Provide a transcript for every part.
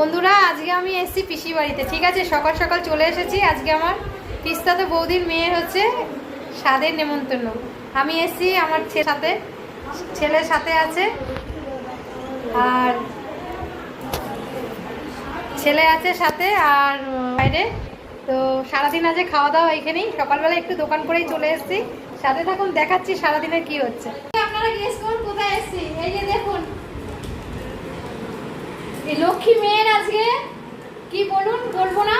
বন্ধুরা, আজকে আমি এসেছি পিসি বাড়িতে, ঠিক আছে? সকাল সকাল চলে এসেছি। আজকে আমার পিস্তাতে বৌদির মেয়ের হচ্ছে স্বাদের নেমন্তন্ন। আমি এসেছি আমার সাথে, ছেলের সাথে আছে। আর ছেলে আছে সাথে আর বাইরে। তো সারাদিন আজকে খাওয়া দাওয়া এখানেই সকালবেলা একটু দোকান করেই চলে এসেছি। সাথে থাকুন, দেখাচ্ছি সারাদিনের কি হচ্ছে। আপনারা করুন কোথায় এসেছি এই যে দেখুন এই লক্ষ্মী মেয়ের আজকে? কি বলুন বলব না?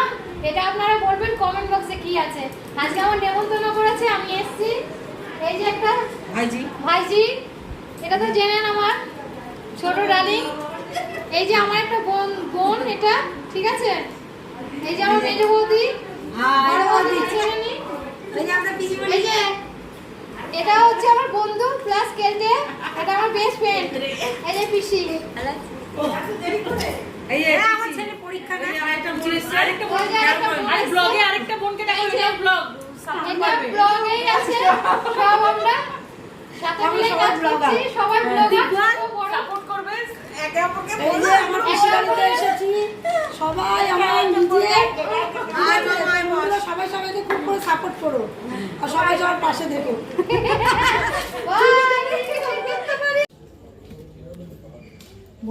এটা আপনারা বলবেন কমেন্ট বক্সে কি আছে। আজকে আমার নেমন্তন্ন করেছে আমি এসেছি। এই যে একটা ভাইজি। ভাইজি এটা তো জেনেন আমার ছোট ডালিং এই যে আমার একটা বোন বোন এটা ঠিক আছে? এই যে আমার মেজো বৌদি বড় বৌদি চেনেনি এই যে এটা হচ্ছে আমার বন্ধু প্লাস কেলটে এটা আমার বেস্ট ফ্রেন্ড এই যে পিসি। আমার ছেলে পরীক্ষা না। আরেকটা বোন এসছে। আরেকটা ওই যে আরেকটা বোন আরে এসছে। ব্লগে আরেকটা বোনকে দেখো এটা ব্লগ। ব্লগেই আছে সব আমরা সাথে মিলে সবাই কাজ করছি সবাই ব্লগার সাপোর্ট করবে। একে অপরকে বলো, আমার এসেছি। সবাই আমার নিজে সবাই সবাইকে খুব করে সাপোর্ট করো। আর সবাই সবার পাশে দেখো।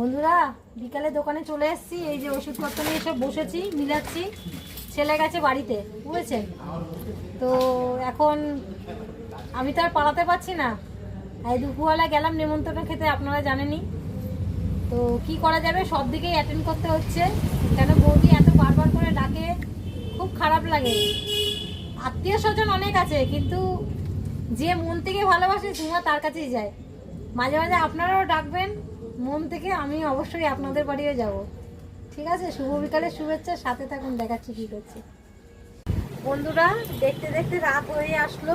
বন্ধুরা, বিকালে দোকানে চলে এসেছি। এই যে ওষুধপত্র নিয়ে সব বসেছি, মিলাচ্ছি। ছেলে গেছে বাড়িতে বুঝেছেন তো এখন আমি তো আর পালাতে পারছি না। এই দুপুরবেলা গেলাম নেমন্তন্ন খেতে, আপনারা জানেনই। তো কি করা যাবে? সব দিকেই অ্যাটেন্ড করতে হচ্ছে। কেন বৌদি এত বারবার করে ডাকে, খুব খারাপ লাগে। আত্মীয় স্বজন অনেক আছে, কিন্তু যে মন থেকে ভালোবাসে সুমা তার কাছেই যায়। মাঝে মাঝে আপনারাও ডাকবেন মন থেকে আমি অবশ্যই আপনাদের বাড়িও যাব। ঠিক আছে? শুভ বিকালের শুভেচ্ছা, সাথে থাকুন, দেখাচ্ছি কী করছি। বন্ধুরা, দেখতে দেখতে রাত হয়ে আসলো।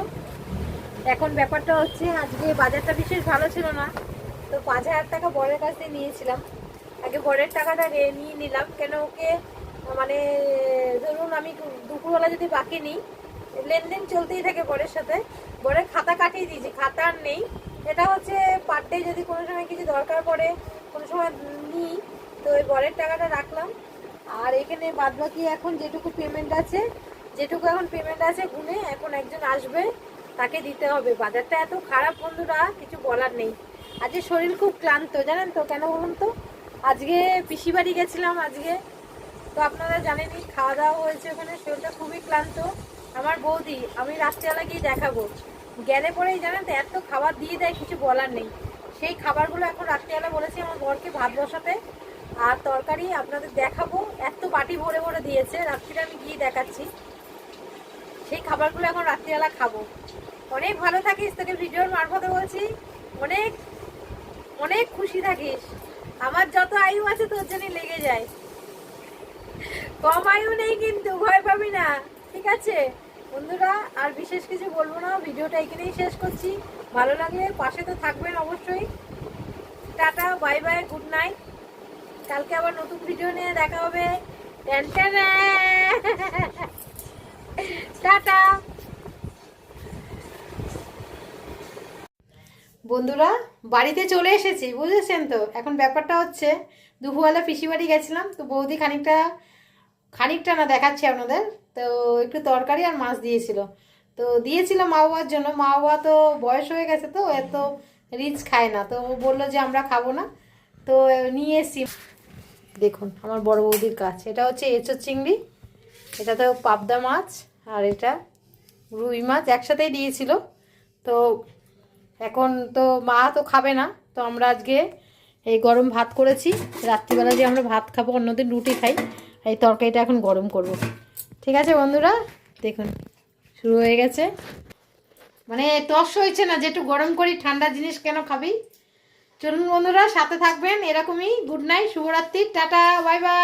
এখন ব্যাপারটা হচ্ছে, আজকে বাজারটা বিশেষ ভালো ছিল না। তো পাঁচ হাজার টাকা বরের কাছ থেকে নিয়েছিলাম। আগে বরের টাকাটা নিয়ে নিলাম। কেন ওকে মানে ধরুন আমি দুপুরবেলা যদি বাকি নিই, লেনদেন চলতেই থাকে বরের সাথে। বরের খাতা কাটিয়ে দিয়েছি। খাতা আর নেই। এটা হচ্ছে পার ডে যদি কোনো সময় কিছু দরকার পড়ে, কোনো সময় নিই, তো ওই বরের টাকাটা রাখলাম। আর এখানে বাদ বাকি এখন যেটুকু পেমেন্ট আছে, যেটুকু এখন পেমেন্ট আছে গুনে এখন একজন আসবে, তাকে দিতে হবে। বাজারটা এত খারাপ বন্ধুরা, কিছু বলার নেই। আজকে শরীর খুব ক্লান্ত, জানেন তো? কেন বলুন তো? আজকে পিসি বাড়ি গেছিলাম আজকে। তো আপনারা জানেনই, খাওয়া দাওয়া হয়েছে ওখানে, শরীরটা খুবই ক্লান্ত। আমার বৌদি, আমি রাত্রিবেলা গিয়ে দেখাবো। গেলে পরেই জানেন তো, এত খাবার দিয়ে দেয়, কিছু বলার নেই। সেই খাবারগুলো এখন রাত্রিবেলা বলেছি আমার বরকে ভাত বসাতে। আর তরকারি আপনাদের দেখাবো। এত বাটি ভরে ভরে দিয়েছে রাত্রিটা আমি গিয়ে দেখাচ্ছি। সেই খাবারগুলো এখন রাত্রিবেলা খাব। অনেক ভালো থাকিস, তোকে ভিডিওর মারফতে বলছি। অনেক অনেক খুশি থাকিস। আমার যত আয়ু আছে তোর জন্য লেগে যায়। কম আয়ু নেই কিন্তু, ভয় পাবি না। ঠিক আছে? বন্ধুরা, আর বিশেষ কিছু বলব না, ভিডিওটা এখানেই শেষ করছি। ভালো লাগলে পাশে তো থাকবেন অবশ্যই। Tata, bye bye, good night. কালকে আবার নতুন ভিডিও নিয়ে দেখা হবে। টাটা। বন্ধুরা, বাড়িতে চলে এসেছি, বুঝেছেন তো? এখন ব্যাপারটা হচ্ছে, দুপুরবেলা পিসি বাড়ি গেছিলাম, তো বৌদি খানিকটা খানিকটা না দেখাচ্ছি আপনাদের। তো একটু তরকারি আর মাছ দিয়েছিল। তো দিয়েছিল মা বাবার জন্য। মা বাবা তো বয়স হয়ে গেছে তো, এত রিচ খায় না। তো ও বলল যে আমরা খাব না। তো নিয়ে এসছি। দেখুন, আমার বড় বৌদির কাজ এটা হচ্ছে এঁচোর চিংড়ি। এটা তো পাবদা মাছ আর এটা রুই মাছ একসাথেই দিয়েছিল। তো এখন তো মা তো খাবে না। তো আমরা আজকে এই গরম ভাত করেছি। রাত্রিবেলা যে আমরা ভাত খাব, অন্যদিন রুটি খাই। এই তরকারিটা এখন গরম করব। ঠিক আছে বন্ধুরা? দেখুন, শুরু হয়ে গেছে। মানে তস হয়েছে না, যে একটু গরম করি, ঠান্ডা জিনিস কেন খাবি? চলুন বন্ধুরা, সাথে থাকবেন এরকমই। গুড নাইট, শুভরাত্রি, টাটা, বাই বাই।